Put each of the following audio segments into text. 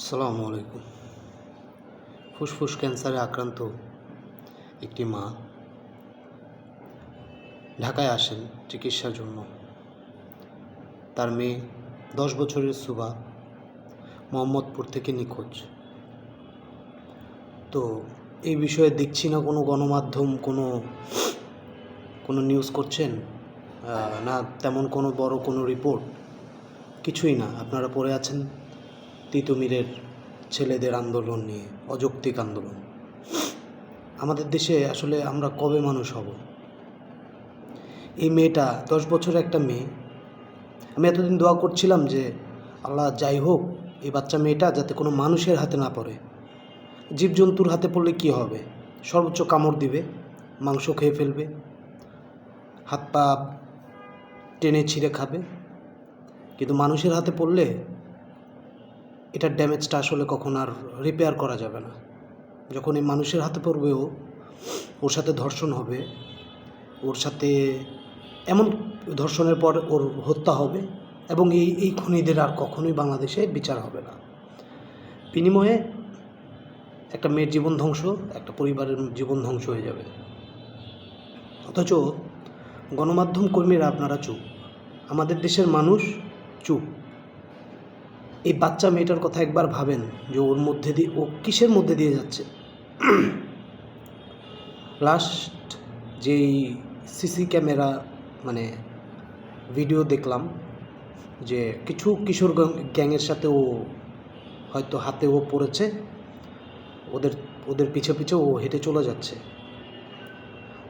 আসসালামু আলাইকুম। ফুসফুস ক্যান্সারে আক্রান্ত একটি মা ঢাকায় আসেন চিকিৎসার জন্য। তার মেয়ে দশ বছরের সুবা মোহাম্মদপুর থেকে নিখোঁজ। তো এই বিষয়ে দেখছি না কোনো গণমাধ্যম, কোনো কোনো নিউজ করছেন? না তেমন কোনো বড় কোনো রিপোর্ট? কিছুই না। আপনারা পড়ে আছেন? তিতুমিরের ছেলেদের আন্দোলন নিয়ে, অযৌক্তিক আন্দোলন। আমাদের দেশে আসলে আমরা কবে মানুষ হব? এই মেয়েটা, দশ বছরের একটা মেয়ে। আমি এতদিন দোয়া করছিলাম যে, আল্লাহ যাই হোক, এই বাচ্চা মেয়েটা যাতে কোনো মানুষের হাতে না পড়ে। জীবজন্তুর হাতে পড়লে কি হবে? সর্বোচ্চ কামড় দিবে, মাংস খেয়ে ফেলবে, হাত পা টেনে ছিঁড়ে খাবে। কিন্তু মানুষের হাতে পড়লে এটার ড্যামেজটা আসলে কখন আর রিপেয়ার করা যাবে না। যখন এই মানুষের হাতে পড়বে ও ওর সাথে ধর্ষণ হবে, ওর সাথে এমন ধর্ষণের পর ওর হত্যা হবে এবং এই এই খুনিদের আর কখনোই বাংলাদেশে বিচার হবে না। বিনিময়ে একটা মেয়ের জীবন ধ্বংস, একটা পরিবারের জীবন ধ্বংস হয়ে যাবে। অথচ গণমাধ্যম কর্মীরা আপনারা চুপ। আমাদের দেশের মানুষ চুপ। এই বাচ্চা মেয়েটার কথা একবার ভাবেন যে ওর মধ্যে দিয়ে, ও কিসের মধ্যে দিয়ে যাচ্ছে? লাস্ট যেই সিসি ক্যামেরা মানে ভিডিও দেখলাম যে কিছু কিশোর গ্যাং- গ্যাংয়ের সাথে ও হয়তো হাতে ও পড়েছে, ওদের ওদের পিছে পিছে ও হেঁটে চলে যাচ্ছে।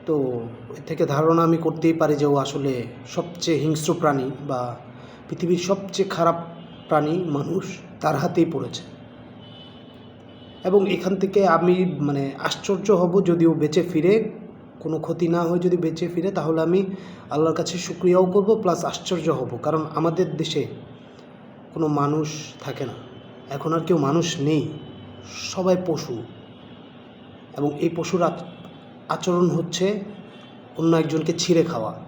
তো এর থেকে ধারণা আমি করতেই পারি যে ও আসলে সবচেয়ে হিংস্র প্রাণী বা পৃথিবীর সবচেয়ে খারাপ প্রাণী, মানুষ তার হাতেই পড়েছে। এবং এখান থেকে আমি মানে আশ্চর্য হব যদিও বেঁচে ফিরে, কোনো ক্ষতি না হয় যদি বেঁচে ফিরে, তাহলে আমি আল্লাহর কাছে শুক্রিয়াও করব, প্লাস আশ্চর্য হব। কারণ আমাদের দেশে কোনো মানুষ থাকে না। এখন আর কেউ মানুষ নেই, সবাই পশু। এবং এই পশুর আচরণ হচ্ছে অন্য একজনকে ছিঁড়ে খাওয়া।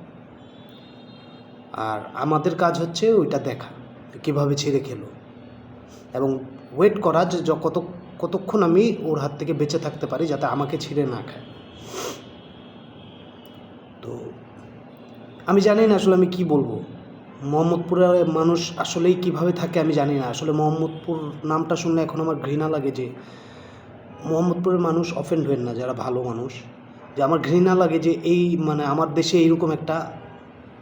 আর আমাদের কাজ হচ্ছে ওইটা দেখা। কীভাবে ছিঁড়ে খেলো? এবং ওয়েট করা যে কত, কতক্ষণ আমি ওর হাত থেকে বেঁচে থাকতে পারি যাতে আমাকে ছিঁড়ে না খায়? তো আমি জানি না আসলে আমি কি বলব। মোহাম্মদপুরের মানুষ আসলেই কীভাবে থাকে আমি জানি না। আসলে মোহাম্মদপুর নামটা শুনলে এখন আমার ঘৃণা লাগে যে মোহাম্মদপুরের মানুষ অফেন্ড হবেন না, যারা ভালো মানুষ। যে আমার ঘৃণা লাগে যে এই মানে আমার দেশে এইরকম একটা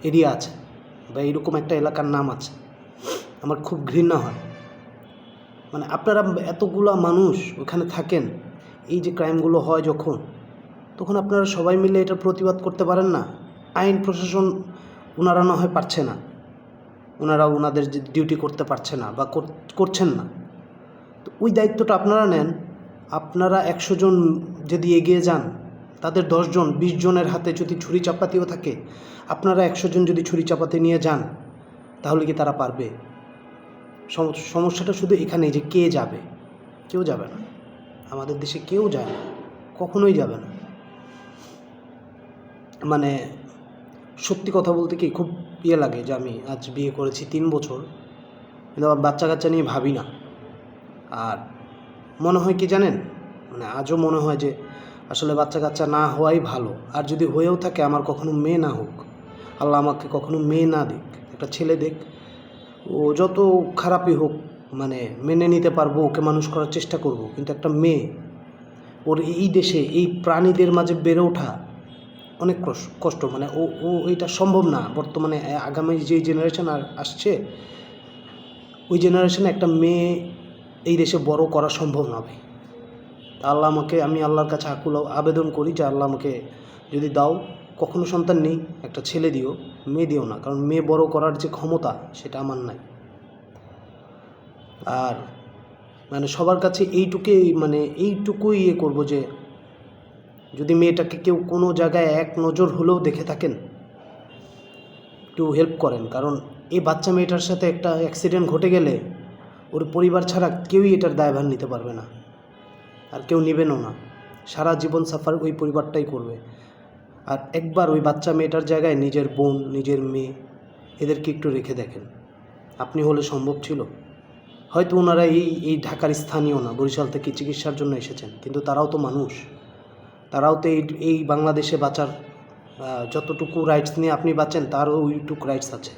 এরিয়া আছে বা এইরকম একটা এলাকার নাম আছে। আমার খুব ঘৃণা হয়। মানে আপনারা এতগুলা মানুষ ওখানে থাকেন, এই যে ক্রাইমগুলো হয় যখন, তখন আপনারা সবাই মিলে এটার প্রতিবাদ করতে পারেন না। আইন প্রশাসন ওনারা না হয় পারছে না। ওনারা ওনাদের যে ডিউটি করতে পারছে না বা কর- করছেন না। তো ওই দায়িত্বটা আপনারা নেন। আপনারা একশো জন যদি এগিয়ে যান, তাদের দশজন বিশ জনের হাতে যদি ছুরি চাপাতিও থাকে, আপনারা একশো জন যদি ছুরি চাপাতি নিয়ে যান, তাহলে কি তারা পারবে? সমস্যাটা শুধু এখানেই যে কে যাবে? কেউ যাবে না। আমাদের দেশে কেউ যায় না। কখনোই যাবে না। মানে সত্যি কথা বলতে কি, খুব ইয়ে লাগে যে আমি আজ বিয়ে করেছি তিন বছর। কিন্তু আমার বাচ্চা কাচ্চা নিয়ে ভাবি না। আর মনে হয় কি জানেন? মানে আজও মনে হয় যে আসলে বাচ্চা কাচ্চা না হওয়াই ভালো। আর যদি হয়েও থাকে, আমার কখনো মেয়ে না হোক, আল্লাহ আমাকে কখনো মেয়ে না দিক। একটা ছেলে দেখ ও যত খারাপই হোক মানে মেনে নিতে পারব, ওকে মানুষ করার চেষ্টা করব, কিন্তু একটা মেয়ে, ওর এই দেশে এই প্রাণীদের মাঝে বেড়ে ওঠা অনেক কষ্ট মানে ও ও এটা সম্ভব না। বর্তমানে আগামী যে জেনারেশন আর আসছে, ওই জেনারেশনে একটা মেয়ে এই দেশে বড় করা সম্ভব না ভাই। আল্লাহ আমাকে, আমি আল্লাহর কাছে আকুল আবেদন করি যে আল্লাহ আমাকে যদি দাও, কখনো সন্তান নেই, একটা ছেলে দিও। মেয়ে দিও না, কারণ মেয়ে বড় করার যে ক্ষমতা, সেটা আমার নাই। আর মানে সবার কাছে এইটুকুই মানে এইটুকুই ইয়ে করব যে, যদি মেয়েটাকে কেউ কোনো জায়গায় এক নজর হলেও দেখে থাকেন, একটু হেল্প করেন। কারণ এই বাচ্চা মেয়েটার সাথে একটা অ্যাক্সিডেন্ট ঘটে গেলে, ওর পরিবার ছাড়া কেউই এটার দায়ভার নিতে পারবে না। আর কেউ নেবেনও না। সারা জীবন সাফার ওই পরিবারটাই করবে। আর একবার ওই বাচ্চা মেয়েটার জায়গায় নিজের বোন, নিজের মেয়ে এদেরকে একটু রেখে দেখেন। আপনি হলে সম্ভব ছিল। হয়তো ওনারা এই এই ঢাকার স্থানীয় না, বরিশাল থেকে চিকিৎসার জন্য এসেছেন, কিন্তু তারাও তো মানুষ। তারাও তো এই এই বাংলাদেশে বাঁচার যতটুকু রাইটস নিয়ে আপনি বাঁচেন, তারও ওইটুকু রাইটস আছে।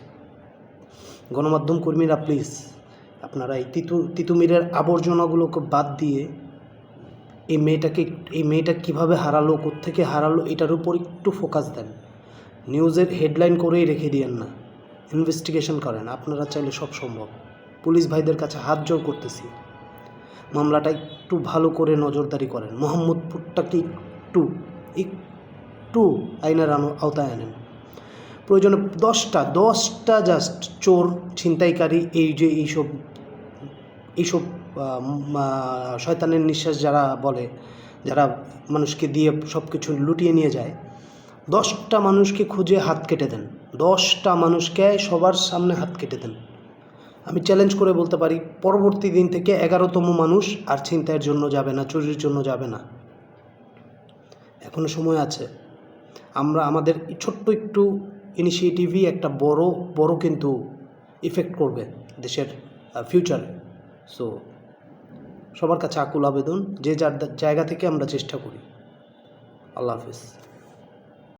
গণমাধ্যম কর্মীরা প্লিজ আপনারা এই তিতু, তিতুমিরের আবর্জনাগুলোকে বাদ দিয়ে এই মেয়েটাকে, এই মেয়েটা কীভাবে হারালো, কোত্থেকে হারালো, এটার উপর একটু ফোকাস দেন। নিউজের হেডলাইন করেই রেখে দিয়েন না। ইনভেস্টিগেশন করেন, আপনারা চাইলে সব সম্ভব। পুলিশ ভাইদের কাছে হাত জোর করতেছি। মামলাটা একটু ভালো করে নজরদারি করেন। মোহাম্মদপুরটাকে একটু একটু আইনের আওতায় আনেন। প্রয়োজনে দশটা দশটা জাস্ট চোর, ছিনতাইকারী, এই যে এইসব এইসব শয়তানের নিঃশ্বাস যারা বলে, যারা মানুষকে দিয়ে সব কিছু লুটিয়ে নিয়ে যায়, দশটা মানুষকে খুঁজে হাত কেটে দেন। দশটা মানুষকে সবার সামনে হাত কেটে দেন। আমি চ্যালেঞ্জ করে বলতে পারি, পরবর্তী দিন থেকে এগারোতম মানুষ আর ছিনতাইয়ের জন্য যাবে না, চুরির জন্য যাবে না। এখনও সময় আছে। আমরা, আমাদের ছোট্ট একটু ইনিশিয়েটিভই একটা বড় বড় কিন্তু ইফেক্ট করবে দেশের ফিউচারে সো সবার কাছে আকুল আবেদন যে যার জায়গা থেকে আমরা চেষ্টা করি। আল্লাহ হাফিজ।